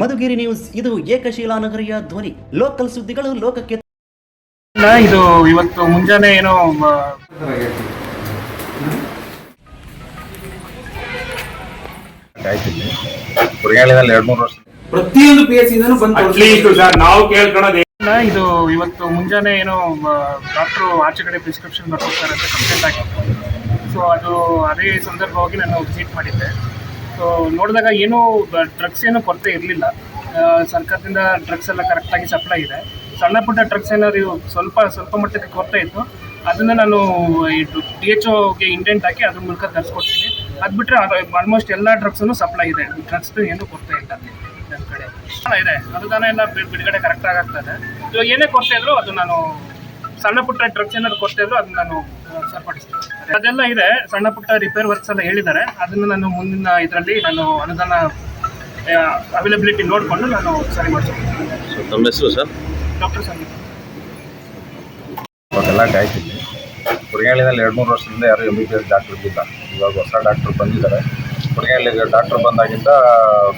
Madhugiri news ಇದು ಏಕಶೀಲಾ ನಗರಿಯ ಧ್ವನಿ. Local ಸುದ್ದಿಗಳು ಲೋಕಕ್ಕೆ ಇದು ಇವತ್ತು ಮುಂಜಾನೆ ಏನೋ ಎರಡು ಮೂರು ವರ್ಷ. ಪ್ರತಿಯೊಂದು ಪಿ ಎಸ್ ಇಂದನೂ ಬಂದು ಸರ್ ನಾವು ಕೇಳ್ಕೊಳೋದು ಇದು ಇವತ್ತು ಮುಂಜಾನೆ ಏನೋ ಡಾಕ್ಟ್ರು ಆಚೆ ಕಡೆ ಪ್ರಿಸ್ಕ್ರಿಪ್ಷನ್ ಬರ್ಕೊಡ್ತಾರೆ ಅಂತ ಕಂಪ್ಲೇಂಟ್ ಆಗಿತ್ತು ಸೊ ಅದು ಅದೇ ಸಂದರ್ಭವಾಗಿ ನಾನು ವಿಸಿಟ್ ಮಾಡಿದ್ದೆ. ಸೊ ನೋಡಿದಾಗ ಏನೂ ಡ್ರಗ್ಸ್ ಏನೂ ಕೊರತೆ ಇರಲಿಲ್ಲ. ಸರ್ಕಾರದಿಂದ ಡ್ರಗ್ಸ್ ಎಲ್ಲ ಕರೆಕ್ಟಾಗಿ ಸಪ್ಲೈ ಇದೆ. ಸಣ್ಣ ಪುಟ್ಟ ಡ್ರಗ್ಸ್ ಏನಾದ್ರು ಸ್ವಲ್ಪ ಸ್ವಲ್ಪ ಮಟ್ಟಕ್ಕೆ ಕೊರತೆ ಇತ್ತು. ಅದನ್ನು ನಾನು ಇದು ಡಿ ಎಚ್ ಓಗೆ ಇಂಟೆಂಟ್ ಹಾಕಿ ಅದ್ರ ಮೂಲಕ ತರಿಸ್ಕೊಡ್ತೀನಿ. ಅದು ಬಿಟ್ಟರೆ ಆಲ್ಮೋಸ್ಟ್ ಎಲ್ಲ ಡ್ರಗ್ಸನ್ನು ಸಪ್ಲೈ ಇದೆ. ಡ್ರಗ್ಸ್ದು ಏನೂ ಕೊರತೆ ಇಲ್ಲ ನನ್ನ ಕಡೆ. ಇದೆ. ಅನುದಾನ ಎಲ್ಲ ಬಿಡುಗಡೆ ಕರೆಕ್ಟಾಗಿ ಆಗ್ತದೆ ಇವಾಗ ಏನೇ ಕೊರತೆ ಇದ್ರು ಅದು ನಾನು, ಸಣ್ಣ ಪುಟ್ಟ ಡ್ರಗ್ಸ್ ಏನಾದ್ರು ಕೊರತೆ ಇದ್ರು ಅದನ್ನ ನಾನು ಸರಿಪಡಿಸ್ತೀನಿ. ಅದೆಲ್ಲ ಇದೆ. ಸಣ್ಣ ಪುಟ್ಟ ರಿಪೇರ್ ವರ್ಕ್ಸ್ ಎಲ್ಲ ಹೇಳಿದ್ದಾರೆ. ಅದನ್ನು ನಾನು ಮುಂದಿನ ಇದರಲ್ಲಿ ನಾನು ಅನುದಾನ ಅವೈಲಬಿಲಿಟಿ ನೋಡಿಕೊಂಡು ನಾನು ಸರಿ ಮಾಡಿಸ್ತೀನಿ ತಮ್ಮ ಹೆಸರು ಸರ್? ಡಾಕ್ಟರ್ ಸಂಗೀತ ಇವಾಗೆಲ್ಲ ಎರಡು ಮೂರು ವರ್ಷದಿಂದ ಯಾರು M B B S doctor ಇದ್ದಿಲ್ಲ ಇವಾಗ ಹೊಸ ಡಾಕ್ಟರ್ ಬಂದಿದ್ದಾರೆ. ಕುರಿಯಾಳಿಗೆ ಡಾಕ್ಟರ್ ಬಂದಾಗಿಂದ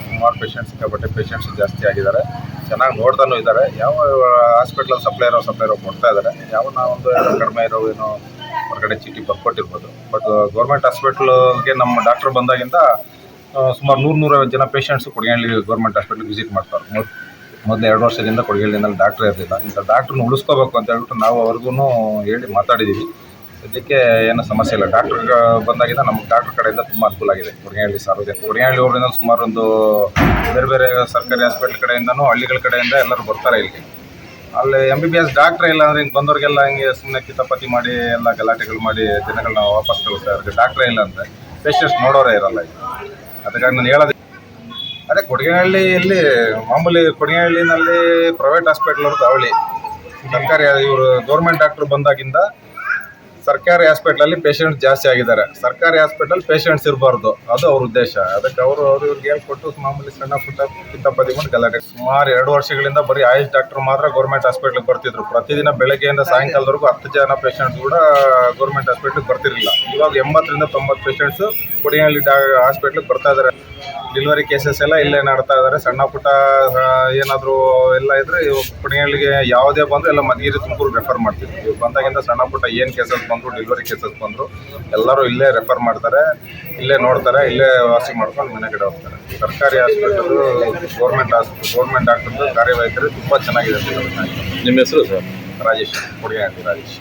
ಸುಮಾರು ಪೇಷಂಟ್ಸ್ ಸಿಕ್ಕಾಪಟ್ಟೆ ಪೇಷಂಟ್ಸ್ ಜಾಸ್ತಿ ಆಗಿದ್ದಾರೆ. ಚೆನ್ನಾಗಿ ನೋಡ್ತಾನೂ ಇದ್ದಾರೆ. ಯಾವ ಹಾಸ್ಪಿಟ್ಲಲ್ಲಿ ಸಪ್ಲೈ ಇರೋ ಸಪ್ಲೈ ಇರೋ ಕೊಡ್ತಾ ಇದ್ದಾರೆ. ಯಾವ ನಾವೊಂದು ಕಡಿಮೆ ಇರೋ ಏನೋ ಹೊರಗಡೆ ಚೀಟಿ ಬರ್ಕೊಟ್ಟಿರ್ಬೋದು ಬಟ್ ಗೌರ್ಮೆಂಟ್ ಹಾಸ್ಪಿಟ್ಲ್ಗೆ ನಮ್ಮ ಡಾಕ್ಟ್ರ್ ಬಂದಾಗಿಂದ ಸುಮಾರು ನೂರು ನೂರೈವತ್ತು ಜನ ಪೇಷಂಟ್ಸು ಕುಡಿಗಳ್ಳಿ ಗೌರ್ಮೆಂಟ್ ಹಾಸ್ಪಿಟ್ಲಿಗೆ ವಿಸಿಟ್ ಮಾಡ್ತಾರೆ. ಮೊದ್, ಮೊದಲು ಎರಡು ವರ್ಷದಿಂದ ಕೊಡಗಳ್ಳಿನಲ್ಲಿ ಡಾಕ್ಟ್ರ್ ಇರಲಿಲ್ಲ. ಇಂಥ ಡಾಕ್ಟ್ರನ್ನ ಉಳಿಸ್ಕೋಬೇಕು ಅಂತ ಹೇಳ್ಬಿಟ್ಟು ನಾವು ಅವ್ರಿಗೂ ಹೇಳಿ ಮಾತಾಡಿದ್ದೀವಿ ಸದ್ಯಕ್ಕೆ ಏನು ಸಮಸ್ಯೆ ಇಲ್ಲ. ಡಾಕ್ಟ್ರ್ ಬಂದಾಗಿಂದ ನಮ್ಗೆ ಡಾಕ್ಟ್ರ್ ಕಡೆಯಿಂದ ತುಂಬ ಅನುಕೂಲ ಆಗಿದೆ. ಕುಡಿಗಳ್ಳಿ ಸಾರ್ವಜನಿಕ, ಕುಡಿಗಳ್ಳಿ ಊರಿನಲ್ಲಿ ಸುಮಾರು ಒಂದು ಬೇರೆ ಬೇರೆ ಸರ್ಕಾರಿ ಹಾಸ್ಪಿಟ್ಲ್ ಕಡೆಯಿಂದನೂ ಹಳ್ಳಿಗಳ ಕಡೆಯಿಂದ ಎಲ್ಲರೂ ಬರ್ತಾರೆ ಇಲ್ಲಿಗೆ ಅಲ್ಲಿ ಎಂ ಬಿ ಬಿ ಎಸ್ ಡಾಕ್ಟ್ರೇ ಇಲ್ಲ ಅಂದ್ರೆ ಹಿಂಗೆ ಬಂದವ್ರಿಗೆಲ್ಲ ಹಿಂಗೆ ಸುಮ್ಮನೆ ಕಿತಾಪತಿ ಮಾಡಿ ಎಲ್ಲ ಗಲಾಟೆಗಳು ಮಾಡಿ ಜನಗಳನ್ನ ವಾಪಸ್ ಕಳಿಸ್ತಾ ಇರೋದು. ಡಾಕ್ಟ್ರೇ ಇಲ್ಲ ಅಂತ ಪೇಷಂಟ್ಸ್ ನೋಡೋರೇ ಇರಲ್ಲ ಅದಕ್ಕಾಗಿ ನಾನು ಹೇಳೋದು ಅದೇ ಕೊಡಗೇನಹಳ್ಳಿಯಲ್ಲಿ ಮಾಮೂಲಿ ಕೊಡಗೇಹಳ್ಳಿನಲ್ಲಿ ಪ್ರೈವೇಟ್ ಹಾಸ್ಪಿಟ್ಲ್ ಅವ್ರದ್ದು ಅವಳಿ ಸರ್ಕಾರಿ, ಇವರು ಗೌರ್ಮೆಂಟ್ ಡಾಕ್ಟ್ರು ಬಂದಾಗಿಂದ ಸರ್ಕಾರಿ ಹಾಸ್ಪಿಟ್ಲಲ್ಲಿ ಪೇಷಂಟ್ ಜಾಸ್ತಿ ಆಗಿದ್ದಾರೆ. ಸರ್ಕಾರಿ ಹಾಸ್ಪಿಟಲ್ ಪೇಷಂಟ್ಸ್ ಇರಬಾರ್ದು. ಅದು ಅವ್ರ ಉದ್ದೇಶ. ಅದಕ್ಕೆ ಅವರು ಅವ್ರು ಇವ್ರಿಗೆ ಹೇಳ್ಕೊಟ್ಟು ಮಾಮೂಲಿ ಸಣ್ಣ ಪುಟ್ಟ ಕಿತ್ತಾಪತಿ ಮಾಡಿ ಗಲಾಟೆ. ಸುಮಾರು ಎರಡು ವರ್ಷಗಳಿಂದ ಬರೀ ಆಯುಷ್ ಡಾಕ್ಟರ್ ಮಾತ್ರ ಗೌರ್ಮೆಂಟ್ ಹಾಸ್ಪಿಟ್ಲಿಗೆ ಬರ್ತಿದ್ರು. ಪ್ರತಿದಿನ ಬೆಳಗ್ಗೆಯಿಂದ ಸಾಯಂಕಾಲದವರೆಗೂ ಹತ್ತು ಜನ ಪೇಷಂಟ್ಸ್ ಕೂಡ ಗೌರ್ಮೆಂಟ್ ಹಾಸ್ಪಿಟ್ಲಿಗೆ ಬರ್ತಿರಲಿಲ್ಲ. ಇವಾಗ ಎಂಬತ್ತರಿಂದ ತೊಂಬತ್ತು ಪೇಷಂಟ್ಸು ಕೊಡಿಯಲ್ಲಿ ಡಾ ಹಾಸ್ಪಿಟ್ಲಿಗೆ ಬರ್ತಾ ಇದ್ದಾರೆ. ಡೆಲಿವರಿ ಕೇಸಸ್ ಎಲ್ಲ ಇಲ್ಲೇ ನಡ್ತಾ ಇದ್ದಾರೆ ಸಣ್ಣ ಪುಟ್ಟ ಏನಾದರೂ ಎಲ್ಲ ಇದ್ರೆ ಪುಣೆಯಲ್ಲಿಗೆ ಯಾವುದೇ ಬಂದರೂ ಎಲ್ಲ ಮಧುಗಿರಿ ತುಮಕೂರು ರೆಫರ್ ಮಾಡ್ತೀವಿ. ಇವ್ರು ಬಂದಾಗಿಂದ ಸಣ್ಣ ಪುಟ್ಟ ಏನು ಕೇಸಸ್ ಬಂದರು ಡೆಲಿವರಿ ಕೇಸಸ್ ಬಂದರು ಎಲ್ಲರೂ ಇಲ್ಲೇ ರೆಫರ್ ಮಾಡ್ತಾರೆ. ಇಲ್ಲೇ ನೋಡ್ತಾರೆ ಇಲ್ಲೇ ವಾಸಿ ಮಾಡ್ಕೊಂಡು ಮನೆ ಕಡೆ ಹೋಗ್ತಾರೆ. ಸರ್ಕಾರಿ ಹಾಸ್ಪಿಟಲು ಗೌರ್ಮೆಂಟ್ ಹಾಸ್ಪಿಟಲ್ ಗೌರ್ಮೆಂಟ್ ಡಾಕ್ಟರ್ದು ಕಾರ್ಯವೈಖರಿ ತುಂಬ ಚೆನ್ನಾಗಿದೆ ನಿಮ್ಮ ಹೆಸರು ಸರ್? ರಾಜೇಶ್ ಕೊಡುಗೆ ರಾಜೇಶ್.